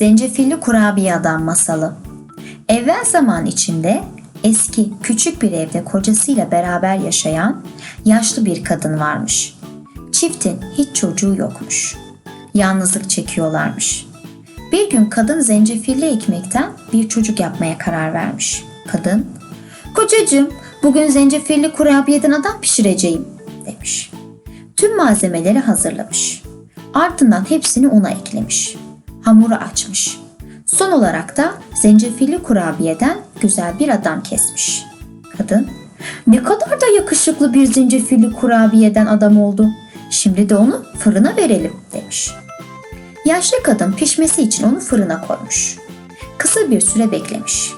Zencefilli Kurabiye Adam Masalı Evvel zaman içinde eski küçük bir evde kocasıyla beraber yaşayan yaşlı bir kadın varmış. Çiftin hiç çocuğu yokmuş. Yalnızlık çekiyorlarmış. Bir gün kadın zencefilli ekmekten bir çocuk yapmaya karar vermiş. Kadın, "Kocacığım, bugün zencefilli kurabiyeden adam pişireceğim." demiş. Tüm malzemeleri hazırlamış. Ardından hepsini una eklemiş. Hamuru açmış. Son olarak da zencefilli kurabiyeden güzel bir adam kesmiş. Kadın, ne kadar da yakışıklı bir zencefilli kurabiyeden adam oldu. Şimdi de onu fırına verelim demiş. Yaşlı kadın pişmesi için onu fırına koymuş. Kısa bir süre beklemiş.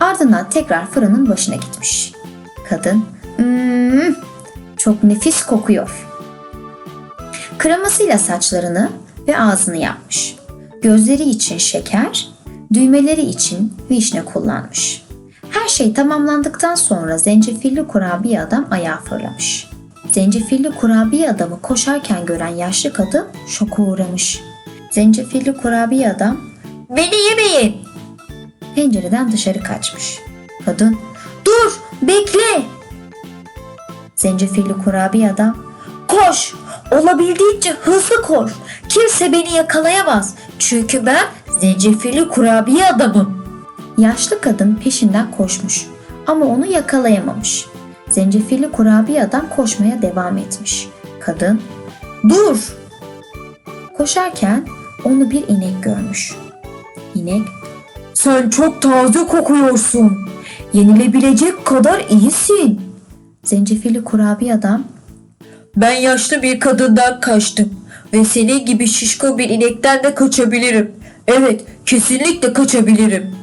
Ardından tekrar fırının başına gitmiş. Kadın, "Hmm, çok nefis kokuyor. Kremasıyla saçlarını ve ağzını yapmış. Gözleri için şeker, düğmeleri için vişne kullanmış. Her şey tamamlandıktan sonra zencefilli kurabiye adam ayağa fırlamış. Zencefilli kurabiye adamı koşarken gören yaşlı kadın şoka uğramış. Zencefilli kurabiye adam "Beni yemeyin!" Pencereden dışarı kaçmış. Kadın "Dur, bekle!" Zencefilli kurabiye adam Koş! Olabildiğince hızlı koş. Kimse beni yakalayamaz. Çünkü ben zencefilli kurabiye adamım. Yaşlı kadın peşinden koşmuş ama onu yakalayamamış. Zencefilli kurabiye adam koşmaya devam etmiş. Kadın, dur! Koşarken onu bir inek görmüş. İnek, sen çok taze kokuyorsun. Yenilebilecek kadar iyisin. Zencefilli kurabiye adam, Ben yaşlı bir kadından kaçtım ve senin gibi şişko bir inekten de kaçabilirim. Evet, kesinlikle kaçabilirim.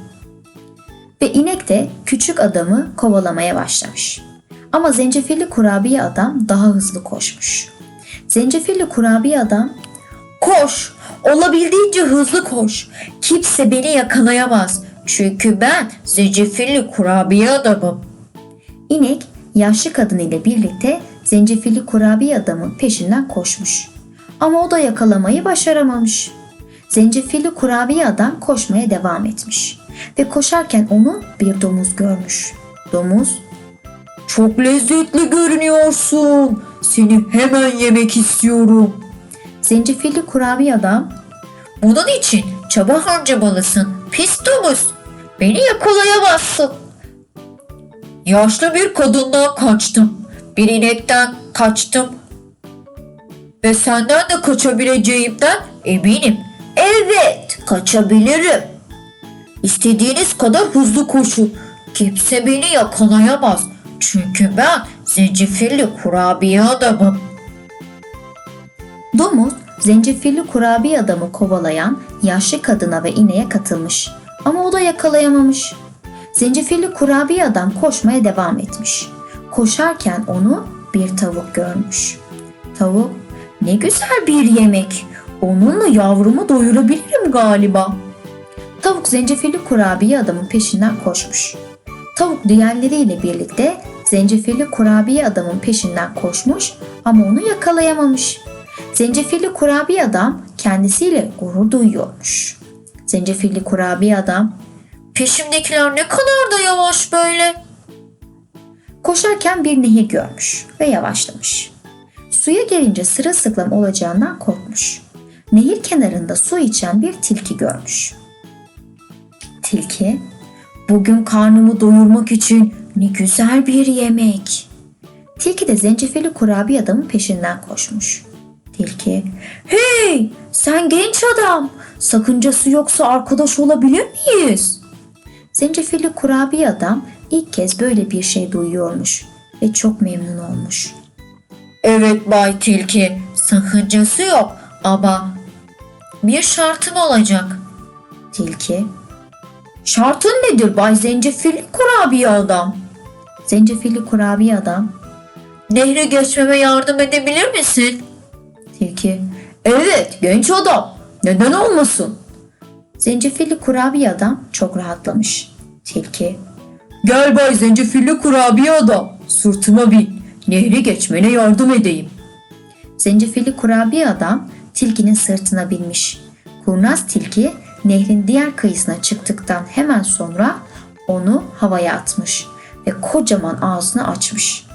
Ve inek de küçük adamı kovalamaya başlamış. Ama zencefilli kurabiye adam daha hızlı koşmuş. Zencefilli kurabiye adam Koş, olabildiğince hızlı koş. Kimse beni yakalayamaz. Çünkü ben zencefilli kurabiye adamım. inek yaşlı kadın ile birlikte zencefilli kurabiye adamın peşinden koşmuş. Ama o da yakalamayı başaramamış. Zencefilli kurabiye adam koşmaya devam etmiş. Ve koşarken onu bir domuz görmüş. Domuz Çok lezzetli görünüyorsun. Seni hemen yemek istiyorum. zencefilli kurabiye adam Bunun için çaba harcamalısın. Pis domuz. Beni yakalayamazsın. Yaşlı bir kadından kaçtım. Bir inekten kaçtım. Ve senden de kaçabileceğimden eminim. Evet, kaçabilirim. İstediğiniz kadar hızlı koşun. Kimse beni yakalayamaz. Çünkü ben zencefilli kurabiye adamım. Domuz, zencefilli kurabiye adamı kovalayan yaşlı kadına ve ineğe katılmış. Ama o da yakalayamamış. Zencefilli kurabiye adam koşmaya devam etmiş. Koşarken onu bir tavuk görmüş. Tavuk, ne güzel bir yemek. Onunla yavrumu doyurabilirim galiba. Tavuk zencefilli kurabiye adamın peşinden koşmuş. Tavuk diğerleriyle birlikte zencefilli kurabiye adamın peşinden koşmuş ama onu yakalayamamış. Zencefilli kurabiye adam kendisiyle gurur duyuyormuş. Zencefilli kurabiye adam Peşimdekiler ne kadar da yavaş böyle. koşarken bir nehir görmüş ve yavaşlamış. Suya gelince sırılsıklam olacağından korkmuş. Nehir kenarında su içen bir tilki görmüş. Tilki, bugün karnımı doyurmak için ne güzel bir yemek. Tilki de zencefilli kurabiye adamın peşinden koşmuş. Tilki, hey sen genç adam, sakıncası yoksa arkadaş olabilir miyiz? Zencefilli kurabiye adam ilk kez böyle bir şey duyuyormuş ve çok memnun olmuş. Evet Bay Tilki, sakıncası yok ama bir şartım olacak. Tilki, şartın nedir Bay Zencefilli kurabiye adam? Zencefilli kurabiye adam, Nehri geçmeme yardım edebilir misin? Tilki, evet genç adam, neden olmasın? Zencefilli kurabiye adam çok rahatlamış. Tilki, Gel Bay Zencefilli Kurabiye Adam, sırtıma bin. Nehri geçmene yardım edeyim. Zencefilli kurabiye adam tilkinin sırtına binmiş. Kurnaz tilki nehrin diğer kıyısına çıktıktan hemen sonra onu havaya atmış ve kocaman ağzını açmış.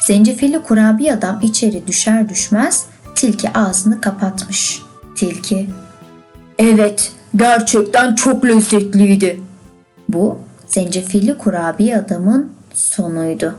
Zencefilli kurabiye adam içeri düşer düşmez tilki ağzını kapatmış. Tilki Evet, gerçekten çok lezzetliydi. bu zencefilli kurabiye adamın sonuydu.